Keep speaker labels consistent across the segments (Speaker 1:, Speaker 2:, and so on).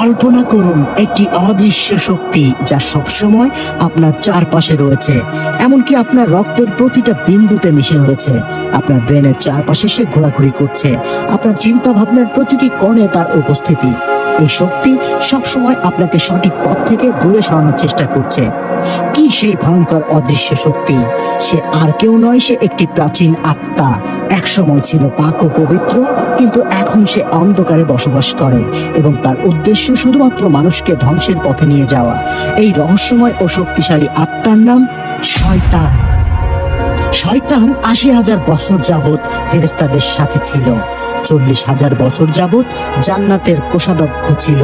Speaker 1: কল্পনা করুন একটি অদৃশ্য শক্তি যা সবসময় আপনার চারপাশে রয়েছে। এমনকি আপনার রক্তের প্রতিটা বিন্দুতে মিশে রয়েছে। আপনার ব্রেনের চারপাশে সে ঘোরাঘুরি করছে। আপনার চিন্তা ভাবনার প্রতিটি কণে তার উপস্থিতি। এই শক্তি সবসময় আপনাকে সঠিক পথ থেকে দূরে সরানোর চেষ্টা করছে। কি সেই ভয়ঙ্কর অদৃশ্য শক্তি? সে আর কেউ নয়, সে একটি প্রাচীন আত্মা। এক সময় ছিল পাক ও পবিত্র, কিন্তু এখন সে অন্ধকারে বসবাস করে এবং তার উদ্দেশ্য শুধুমাত্র মানুষকে ধ্বংসের পথে নিয়ে যাওয়া। এই রহস্যময় ও শক্তিশালী আত্মার নাম শয়তান। শয়তান আশি হাজার বছর যাবৎ ফেরেস্তাদের সাথে ছিল। চল্লিশ হাজার বছর যাবৎ জান্নাতের কোষাধ্যক্ষ ছিল।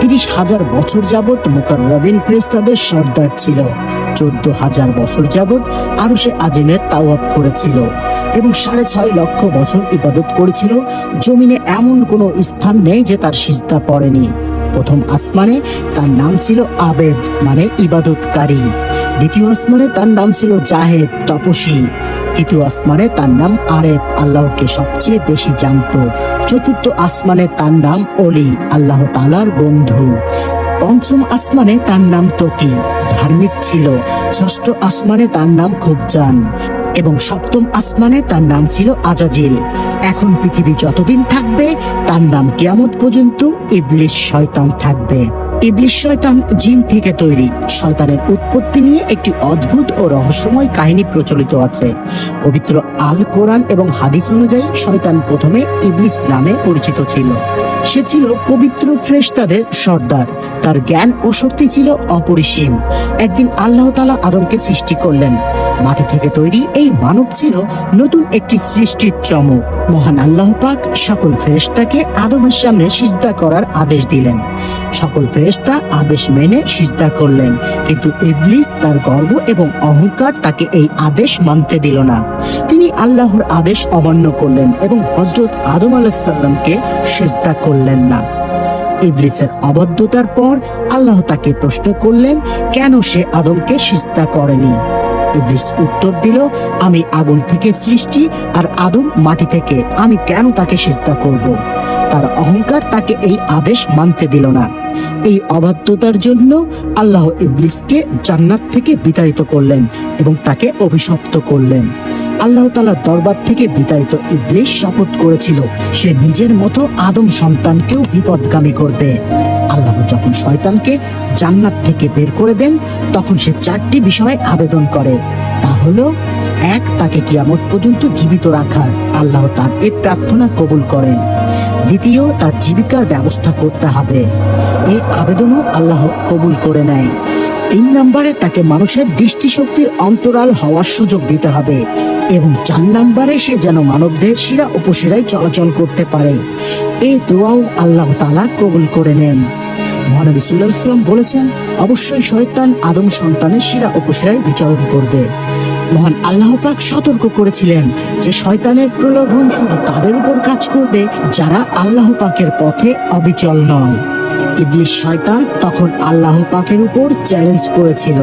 Speaker 1: তিরিশ হাজার বছর যাবৎ মুকাররবিন ফেরেস্তাদের সর্দার ছিল। চোদ্দ হাজার বছর যাবৎ আরও সে আজিমের তাওয়াফ করেছিল এবং সাড়ে ছয় লক্ষ বছর ইবাদত করেছিল। জমিনে এমন কোনো স্থান নেই যে তার সিজদা পড়েনি। প্রথম আসমানে তার নাম ছিল আবেদ মানে ইবাদতকারী। দ্বিতীয় আসমানে তার নাম ছিল জাহেদ তপসী তৃতীয় আসমানে তার নাম আরেফ, আল্লাহকে সবচেয়ে বেশি জানতো। চতুর্থ আসমানে তার নাম অলি, আল্লাহ তালার বন্ধু। পঞ্চম আসমানে তার নাম তকি, ধার্মিক ছিল। ষষ্ঠ আসমানে তার নাম খুবজান এবং সপ্তম আসমানে তার নাম ছিল আজাজিল। এখন পৃথিবী যতদিন থাকবে, তার নাম কেয়ামত পর্যন্ত ইবলিশ শয়তান থাকবে। ইবলিশ শয়তান জিন থেকে তৈরি। শয়তানের উৎপত্তি নিয়ে একটি অদ্ভুত ও রহস্যময় কাহিনী প্রচলিত আছে। পবিত্র আল কোরআন এবং হাদিস অনুযায়ী শয়তান প্রথমে ইবলিস নামে পরিচিত ছিল। সে ছিল পবিত্র ফ্রেশতাদের সর্দার। তার জ্ঞান ও শক্তি ছিল অপরিসীম। একদিন আল্লাহ তালা আদমকে সৃষ্টি করলেন। মাটি থেকে তৈরি এই মানব ছিল নতুন একটি সৃষ্টির চমক। মহান আল্লাহ পাক সকল ফেরেশতাকে আদমের সামনে সিজদা করার আদেশ দিলেন। সকল ফেরেশতা আদেশ মেনে সিজদা করলেন। কিন্তু ইবলিস তার গর্ব এবং অহংকার তাকে এই আদেশ মানতে দিল না। তিনি আল্লাহর আদেশ অমান্য করলেন এবং হজরত আদম আলাহিসাল্লামকে সিজদা করলেন না। ইবলিসের অবাধ্যতার পর আল্লাহ তাকে প্রশ্ন করলেন, কেন সে আদমকে সিজদা করেনি? ইবলিস উত্তর দিল, আমি আগুন থেকে সৃষ্টি আর আদম মাটি থেকে। আমি কেন তাকে সিজদা করব? তার অহংকার তাকে এই আদেশ মানতে দিল না। এই অবাধ্যতার জন্য আল্লাহ ইবলিসকে জান্নাত থেকে বিতাড়িত করলেন এবং তাকে অভিশপ্ত করলেন। আল্লাহ তালার দরবার থেকে বিতাড়িত ইবলিস শপথ করেছিল, সে নিজের মতো আদম সন্তানকেও বিপদগামী করবে। আল্লাহ যখন শয়তানকে জান্নাত থেকে বের করে দেন, তখন সে চারটি বিষয়ে আবেদন করে। তা হলো, এক, তাকে কিয়ামত পর্যন্ত জীবিত রাখার। আল্লাহ তার এই প্রার্থনা কবুল করেন। দ্বিতীয়, তার জীবিকার ব্যবস্থা করতে হবে। এই আবেদনও আল্লাহ কবুল করে নেয়। তিন নম্বরে, তাকে মানুষের দৃষ্টিশক্তির অন্তরাল হওয়ার সুযোগ দিতে হবে এবং চার নম্বরে, সে যেন মানবদের শিরা উপশিরায় চলাচল করতে পারে। এই দোয়াও আল্লাহ তালা কবুল করে নেন। মহানবী সাল্লাহ ইসলাম বলেছেন, অবশ্যই শয়তান আদম সন্তানের শিরা উপশিরায় বিচরণ করবে। মহান আল্লাহ পাক সতর্ক করেছিলেন যে শয়তানের প্রলোভন শুধু তাদের উপর কাজ করবে, যারা আল্লাহ পাকের পথে অবিচল নয়। ইবলিশ শয়তান তখন আল্লাহ পাকের উপর চ্যালেঞ্জ করেছিল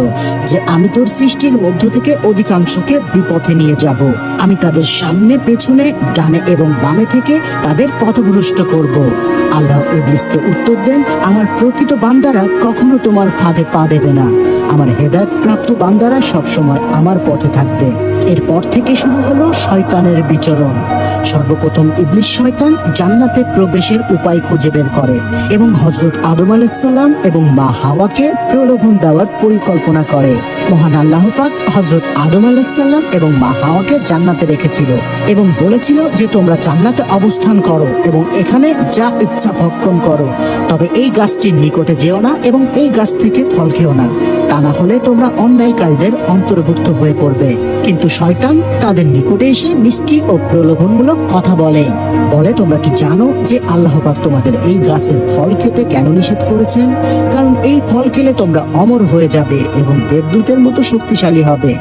Speaker 1: যে আমি তোর সৃষ্টির মধ্য থেকে অধিকাংশকে বিপথে নিয়ে যাব। আমি তাদের সামনে, পেছনে, ডানে এবং বামে থেকে তাদের পথভ্রষ্ট করব। আল্লাহ ইবলিসকে উত্তর দেন, আমার প্রকৃত বান্দারা কখনো তোমার ফাঁদে পা দেবে না। আমার হেদায়ত প্রাপ্ত বান্দারা সবসময় আমার পথে থাকবে। এরপর থেকে শুরু হলো শয়তানের বিচরণ। সর্বপ্রথম ইবলিশ শয়তান জান্নাতে প্রবেশের উপায় খুঁজে বের করে এবং হজরত আদম আলাইসাল্লাম এবং মা হাওয়াকে প্রলোভন দেওয়ার পরিকল্পনা করে। মহান আল্লাহ পাক হজরত আদম আলাইসাল্লাম এবং মা হাওয়াকে জান্নাতে রেখেছিল এবং বলেছিল যে তোমরা জান্নাতে অবস্থান করো এবং এখানে যা ইচ্ছা ভক্ষণ করো। তবে এই গাছটির নিকটে যেও না এবং এই গাছ থেকে ফল খেও না। তা না হলে তোমরা অন্যায়কারীদের অন্তর্ভুক্ত হয়ে পড়বে। কিন্তু শয়তান তাদের নিকটে এসে মিষ্টি ও প্রলোভনমূলক কথা বলে। বলে, তোমরা কি জানো যে আল্লাহ পাক তোমাদের এই গাছের ফল খেতে কেন নিষেধ করেছেন? কারণ এই ফল খেলে তোমরা অমর হয়ে যাবে এবং দেবদূতের মতো শক্তিশালী হবে।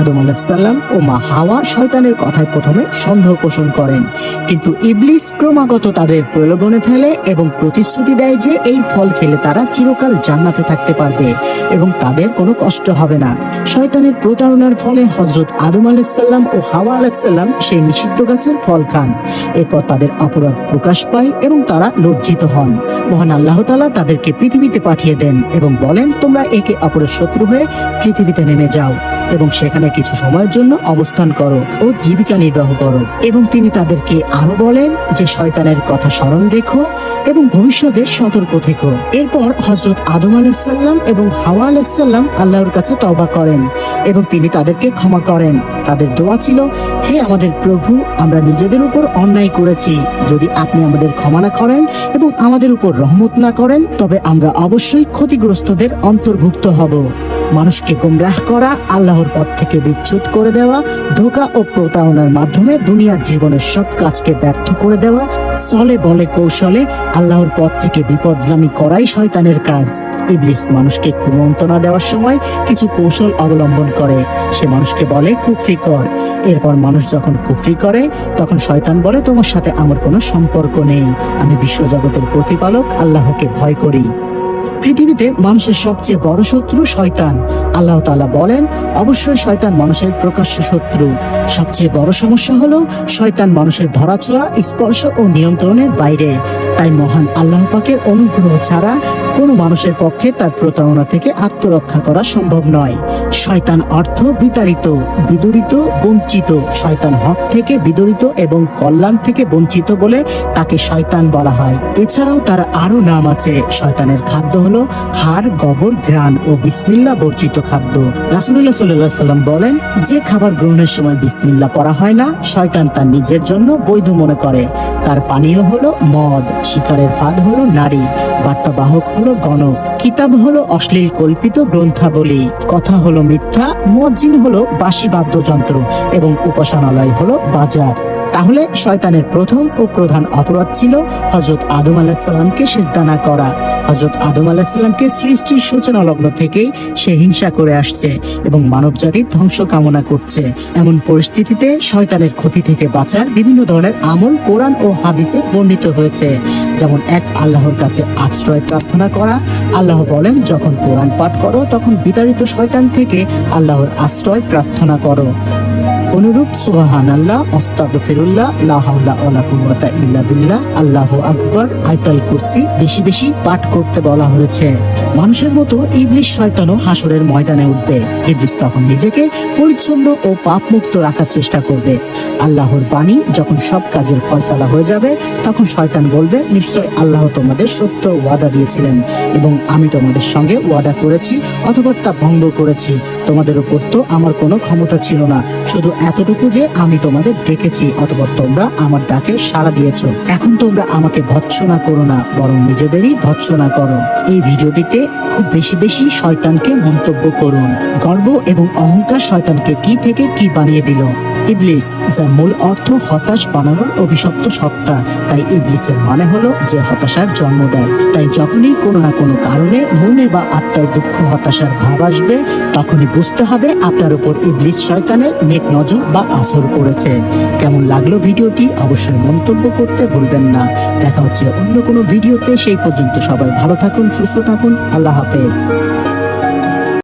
Speaker 1: আদম আলাহিসাল্লাম ও মা হাওয়া শয়তানের কথায় প্রথমে সন্দেহ পোষণ করেন। কিন্তু ইবলিস ক্রমাগত তাদের প্রলোভনে ফেলে এবং প্রতিশ্রুতি দেয় যে এই ফল খেলে তারা চিরকাল জান্নাতে থাকতে পারবে এবং তাদের কোনো কষ্ট হবে না। শয়তানের প্রতারণার ফলে হজরত আদম আলাহিসাল্লাম ও হাওয়া আলাহিসাল্লাম সেই নিষিদ্ধ গাছের ফল খান। এরপর তাদের অপরাধ প্রকাশ পায় এবং তারা লজ্জিত হন। মহান আল্লাহ তালা তাদেরকে পৃথিবীতে পাঠিয়ে দেন এবং বলেন, তোমরা একে অপরের শত্রু হয়ে পৃথিবীতে নেমে যাও। এবং সেখানে কিছু সময়ের জন্য অবস্থান করো ও জীবিকা নির্বাহ করো। এবং তিনি তাদেরকে আরও বলেন যে, শয়তানের কথা স্মরণ রেখো এবং ভবিষ্যতে সতর্ক থেকো। এরপর হজরত আদম আলাইসাল্লাম এবং হাওয়া আলাইসাল্লাম আল্লাহর কাছে তওবা করেন এবং তিনি তাদেরকে ক্ষমা করেন। তাদের দোয়া ছিল, হে আমাদের প্রভু, আমরা নিজেদের উপর অন্যায় করেছি। যদি আপনি আমাদের ক্ষমা না করেন এবং আমাদের উপর রহমত না করেন, তবে আমরা অবশ্যই ক্ষতিগ্রস্তদের অন্তর্ভুক্ত হব। মানুষকে গুমরাহ করা, আল্লাহর পথ থেকে বিচ্যুত করে দেওয়া, ধোকা ও প্রতারণার মাধ্যমে দুনিয়ার জীবনের সব কাজকে ব্যর্থ করে দেওয়া চলে বলে কৌশলে আল্লাহর পথ থেকে বিপদগামী করাই শয়তানের কাজ। ইবলিস মানুষকে কুমন্ত্রণা দেওয়ার সময় কিছু কৌশল অবলম্বন করে। সে মানুষকে বলে, কুফরি কর। এরপর মানুষ যখন কুফরি করে, তখন শয়তান বলে, তোমার সাথে আমার কোনো সম্পর্ক নেই। আমি বিশ্বজগতের প্রতিপালক, আল্লাহকে ভয় করি। পৃথিবীতে মানুষের সবচেয়ে বড় শত্রু শয়তান। আল্লাহ তাআলা বলেন, অবশ্যই শয়তান মানুষের প্রকাশ্য শত্রু। সবচেয়ে বড় সমস্যা হলো শয়তান মানুষের ধরাছোঁয়া, স্পর্শ ও নিয়ন্ত্রণের বাইরে। তাই মহান আল্লাহ পাকের অনুগ্রহ ছাড়া কোনো মানুষের পক্ষে তার প্রতারণা থেকে আত্মরক্ষা করা সম্ভব নয়। শয়তান অর্থ বিতাড়িত, বিদরিত, বঞ্চিত। শয়তান হক থেকে বিদরিত এবং কল্যাণ থেকে বঞ্চিত বলে তাকে শয়তান বলা হয়। এছাড়াও তার আরও নাম আছে, শয়তানের খাদ্য হলো হাড়, গবর, ঘ্রাণ ও বিসমিল্লা বর্জিত খাদ্য। রাসুল্লাহ সাল্লাহ সাল্লাম বলেন, যে খাবার গ্রহণের সময় বিসমিল্লা পড়া হয় না, শয়তান তার নিজের জন্য বৈধ মনে করে। তার পানীয় হলো মদ, শিকারের ফাঁদ হলো নারী, বার্তাবাহক হলো গণক, কিতাব হলো অশ্লীল কল্পিত গ্রন্থাবলী, কথা হলো মিথ্যা, মুয়াজ্জিন হলো বাসি বাদ্যযন্ত্র এবং উপাসনালয় হলো বাজার। তাহলে শয়তানের প্রথম ও প্রধান অপরাধ ছিল হজরত আদম আলাহিসাল্লামকে সিজদা না করা। হজরত আদম আলাহিসাল্লামকে সৃষ্টির সূচনা লগ্ন থেকেই সে হিংসা করে আসছে এবং মানব জাতির ধ্বংস কামনা করছে। এমন পরিস্থিতিতে শয়তানের ক্ষতি থেকে বাঁচার বিভিন্ন ধরনের আমল কোরআন ও হাদিসে বর্ণিত হয়েছে। যেমন এক, আল্লাহর কাছে আশ্রয় প্রার্থনা করা। আল্লাহ বলেন, যখন কোরআন পাঠ করো, তখন বিতাড়িত শয়তান থেকে আল্লাহর আশ্রয় প্রার্থনা করো। অনুরূপ সুবাহান আল্লাহ অস্তাগফিরুল্লাহ, লা হাওলা ওয়ালা কুওয়াতা ইল্লা বিল্লাহ, আল্লাহ আকবর, আয়াতুল কুরসি, বেশি বেশি পাঠ করতে বলা হয়েছে। মানুষের মতো ইবলিশ শয়তানও হাসরের ময়দানে উঠবে। ইবলিশ তখন নিজেকে পরিচ্ছন্ন ও পাপ মুক্ত রাখার চেষ্টা করবে। আল্লাহর বাণী যখন সব কাজের ফয়সালা হয়ে যাবে, তখন শয়তান বলবে, নিশ্চয় আল্লাহ তোমাদের সত্য ওয়াদা দিয়েছিলেন এবং আমি তোমাদের সঙ্গে ওয়াদা করেছি অথবা তা ভঙ্গ করেছি। তোমাদের উপর তো আমার কোনো ক্ষমতা ছিল না। শুধু এতটুকু যে আমি তোমাদের ডেকেছি, অথবা তোমরা আমার ডাকে সাড়া দিয়েছ। এখন তোমরা আমাকে ভৎসনা করো না, বরং নিজেদেরই ভৎসনা করো। এই ভিডিওটিতে খুব বেশি বেশি শয়তানকে মন্তব্য করুন। গর্ব এবং অহংকার শয়তানকে কি থেকে কি বানিয়ে দিল? ইবলিস, যার মূল অর্থ হতাশ বানানোর অভিশপ্ত সত্তা, তাই ইবলিসের মানে হলো যে হতাশার জন্ম দেয়। তাই যখনই কোনো না কোনো কারণে মনে বা আত্মায় দুঃখ, হতাশার ভাব আসবে, তখনই বুঝতে হবে আপনার উপর ইবলিস শয়তানের নেক নজর বা আসর পড়েছে। কেমন লাগল ভিডিওটি অবশ্যই মন্তব্য করতে ভুলবেন না। দেখা হচ্ছে অন্য কোনো ভিডিওতে, সেই পর্যন্ত সবাই ভালো থাকুন, সুস্থ থাকুন, আল্লাহ হাফেজ।